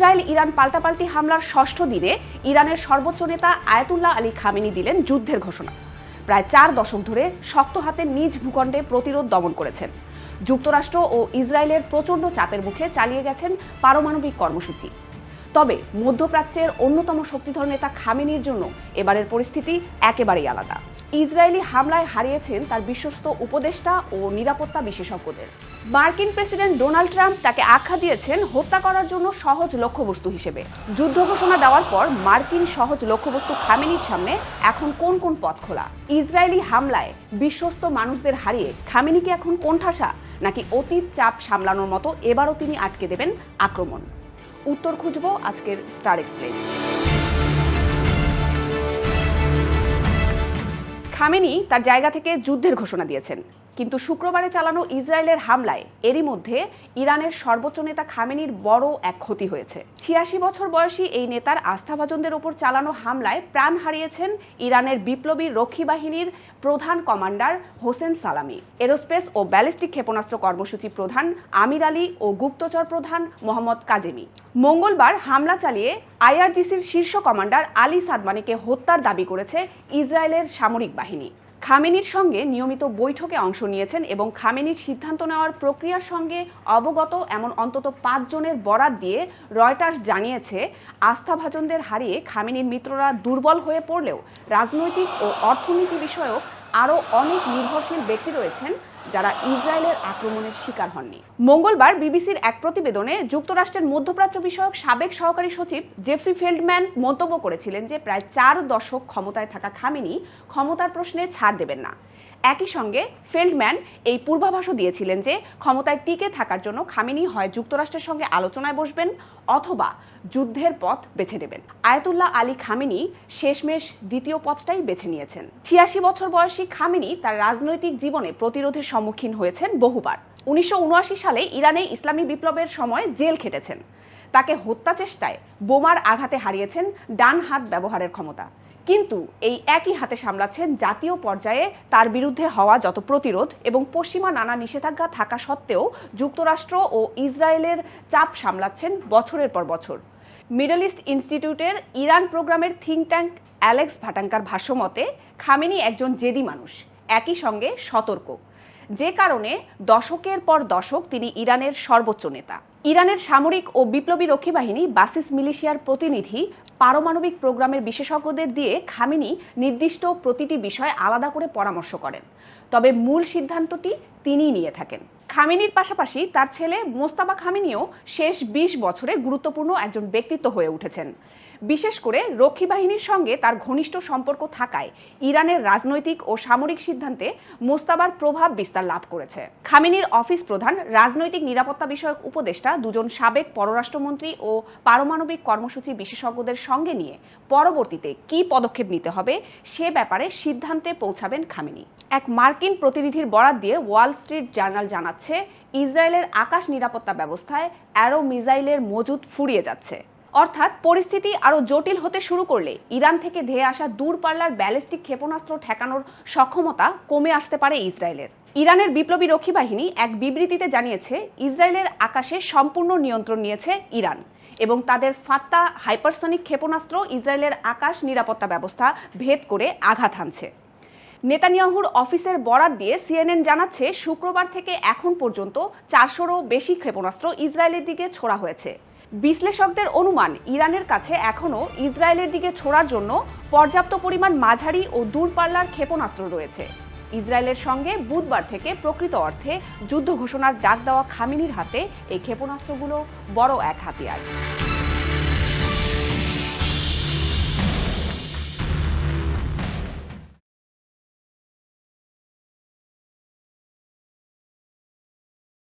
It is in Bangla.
ইসরায়েল ইরান পাল্টাপাল্টি হামলার ষষ্ঠ দিনে ইরানের সর্বোচ্চ নেতা আয়াতুল্লাহ আলী খামেনি দিলেন যুদ্ধের ঘোষণা। প্রায় চার দশক ধরে শক্ত হাতে নিজ ভূখণ্ডে প্রতিরোধ দমন করেছেন। যুক্তরাষ্ট্র ও ইসরায়েলের প্রচণ্ড চাপের মুখে চালিয়ে গেছেন পারমাণবিক কর্মসূচি। তবে মধ্যপ্রাচ্যের অন্যতম শক্তিধর নেতা খামেনির জন্য এবারের পরিস্থিতি একেবারেই আলাদা। ইসরায়েলি হামলায় হারিয়েছেন তার বিশ্বস্ত উপদেষ্টা ও নিরাপত্তা বিশেষজ্ঞদের। মার্কিন প্রেসিডেন্ট ডোনাল্ড ট্রাম্প তাকে আখ্যা দিয়েছেন হত্যা করার জন্য সহজ লক্ষ্যবস্তু হিসেবে। যুদ্ধ ঘোষণা দেওয়ার পর মার্কিন সহজ লক্ষ্যবস্তু খামেনির সামনে এখন কোন কোন পথ খোলা? ইসরায়েলি হামলায় বিশ্বস্ত মানুষদের হারিয়ে খামেনিকে এখন কোণঠাসা নাকি অতীত চাপ সামলানোর মতো এবারও তিনি আটকে দেবেন আক্রমণ? উত্তর খুঁজব আজকের স্টার এক্সপ্লেন খামেনি তার জায়গা থেকে যুদ্ধের ঘোষণা দিয়েছেন। কিন্তু শুক্রবারে চালানো ইসরায়েলের হামলায় এরই মধ্যে ইরানের সর্বোচ্চ নেতা খামেনির বড় এক ক্ষতি হয়েছে। ছিয়াশি বছর বয়সী এই নেতার আস্থাভাজনদের ওপর চালানো হামলায় প্রাণ হারিয়েছেন ইরানের বিপ্লবী রক্ষী বাহিনীর প্রধান কমান্ডার হোসেন সালামি। এরোস্পেস ও ব্যালিস্টিক ক্ষেপণাস্ত্র কর্মসূচি প্রধান আমির আলী ও গুপ্তচর প্রধান মোহাম্মদ কাজেমি। মঙ্গলবার হামলা চালিয়ে আইআরজিসির শীর্ষ কমান্ডার আলী সাদমানিকে হত্যার দাবি করেছে ইসরায়েলের সামরিক বাহিনী। খামেনির সঙ্গে নিয়মিত বৈঠকে অংশ নিয়েছেন এবং খামেনির সিদ্ধান্ত নেওয়ার প্রক্রিয়ার সঙ্গে অবগত এমন অন্তত পাঁচজনের বরাত দিয়ে রয়টার্স জানিয়েছে, আস্থাভাজনদের হারিয়ে খামেনির মিত্ররা দুর্বল হয়ে পড়লেও রাজনৈতিক ও অর্থনীতি বিষয়ক আরও অনেক নির্ভরশীল ব্যক্তি রয়েছেন যারা ইসরায়েলের আক্রমণের শিকার হননি। মঙ্গলবার বিবিসির এক প্রতিবেদনে যুক্তরাষ্ট্রের মধ্যপ্রাচ্য বিষয়ক সাবেক সহকারী সচিব জেফ্রি ফেল্ডম্যান মন্তব্য করেছিলেন যে, প্রায় চার দশক ক্ষমতায় থাকা খামেনি ক্ষমতার প্রশ্নে ছাড় দেবেন না। একই সঙ্গে ফেল্ডম্যান এই পূর্বাভাসও দিয়েছিলেন যে ক্ষমতায় টিকে থাকার জন্য খামেনি হয় যুক্তরাষ্ট্রের সঙ্গে আলোচনায় বসবেন অথবা যুদ্ধের পথ বেছে নেবেন। আয়াতুল্লাহ আলী খামেনি শেষমেশ দ্বিতীয় পথটাই বেছে নিয়েছেন। ছিয়াশি বছর বয়সী খামেনি তার রাজনৈতিক জীবনে প্রতিরোধের সম্মুখীন হয়েছেন বহুবার। উনিশশো উনআশি সালে ইরানে ইসলামী বিপ্লবের সময় জেল খেটেছেন। তাকে হত্যা চেষ্টায় বোমার আঘাতে হারিয়েছেন ডান হাত ব্যবহারের ক্ষমতা। কিন্তু এই একই হাতে সামলাচ্ছেন জাতীয় পর্যায়ে তার বিরুদ্ধে হওয়া যত প্রতিরোধ এবং পশ্চিমা নানা নিষেধাজ্ঞা থাকা সত্ত্বেও যুক্তরাষ্ট্র ও ইসরায়েলের চাপ সামলাচ্ছেন বছরের পর বছর। মিডল ইস্ট ইনস্টিটিউটের ইরান প্রোগ্রামের থিঙ্ক ট্যাঙ্ক অ্যালেক্স ভাটাঙ্কার ভাষ্যমতে, খামেনি একজন জেদি মানুষ, একই সঙ্গে সতর্ক। যে কারণে দশকের পর দশক তিনি ইরানের সর্বোচ্চ নেতা। ইরানের সামরিক ও বিপ্লবী রক্ষী বাহিনী বাসিস মিলিশিয়ার প্রতিনিধি পারমাণবিক প্রোগ্রামের বিশেষজ্ঞদের দিয়ে খামেনি নির্দিষ্ট প্রতিটি বিষয় আলাদা করে পরামর্শ করেন। তবে মূল সিদ্ধান্তটি তিনিই নিয়ে থাকেন। খামেনির পাশাপাশি তার ছেলে মোস্তাবা খামেনিও শেষ ২০ বছরে গুরুত্বপূর্ণ একজন ব্যক্তিত্ব হয়ে উঠেছেন। বিশেষ করে রক্ষী বাহিনীর সঙ্গে তার ঘনিষ্ঠ সম্পর্ক থাকায় ইরানের রাজনৈতিক ও সামরিক সিদ্ধান্তে মোস্তাবার প্রভাব বিস্তার লাভ করেছে। খামেনির অফিস প্রধান, রাজনৈতিক নিরাপত্তা বিষয়ক উপদেষ্টা দুজন সাবেক পররাষ্ট্রমন্ত্রী ও পারমাণবিক কর্মসূচি বিশেষজ্ঞদের সঙ্গে নিয়ে পরবর্তীতে কি পদক্ষেপ নিতে হবে সে ব্যাপারে সিদ্ধান্তে পৌঁছাবেন খামেনি। এক মার্কিন প্রতিনিধির বরাত দিয়ে ওয়াল স্ট্রিট জার্নাল জানাচ্ছে ইসরায়েলের আকাশ নিরাপত্তা ব্যবস্থায় অ্যারো মিসাইলের মজুদ ফুরিয়ে যাচ্ছে। অর্থাৎ পরিস্থিতি আরও জটিল হতে শুরু করলে ইরান থেকে ধেয়ে আসা দূরপাল্লার ব্যালিস্টিক ক্ষেপণাস্ত্র ঠেকানোর সক্ষমতা কমে আসতে পারে ইসরায়েলের। ইরানের বিপ্লবী রক্ষী বাহিনী এক বিবৃতিতে জানিয়েছে, ইসরায়েলের আকাশে সম্পূর্ণ নিয়ন্ত্রণ নিয়েছে ইরান এবং তাদের ফাত্তা হাইপারসনিক ক্ষেপণাস্ত্র ইসরায়েলের আকাশ নিরাপত্তা ব্যবস্থা ভেদ করে আঘাত হানছে। নেতানিয়াহুর অফিসের বরাত দিয়ে সিএনএন জানাচ্ছে, শুক্রবার থেকে এখন পর্যন্ত চারশোরও বেশি ক্ষেপণাস্ত্র ইসরায়েলের দিকে ছোড়া হয়েছে। বিশ্লেষকদের অনুমান, ইরানের কাছে এখনও ইসরায়েলের দিকে ছোড়ার জন্য পর্যাপ্ত পরিমাণ মাঝারি ও দূরপাল্লার ক্ষেপণাস্ত্র রয়েছে। ইসরায়েলের সঙ্গে বুধবার থেকে প্রকৃত অর্থে যুদ্ধ ঘোষণার ডাক দেওয়া খামিনির হাতে এই ক্ষেপণাস্ত্রগুলো বড় এক হাতিয়ার।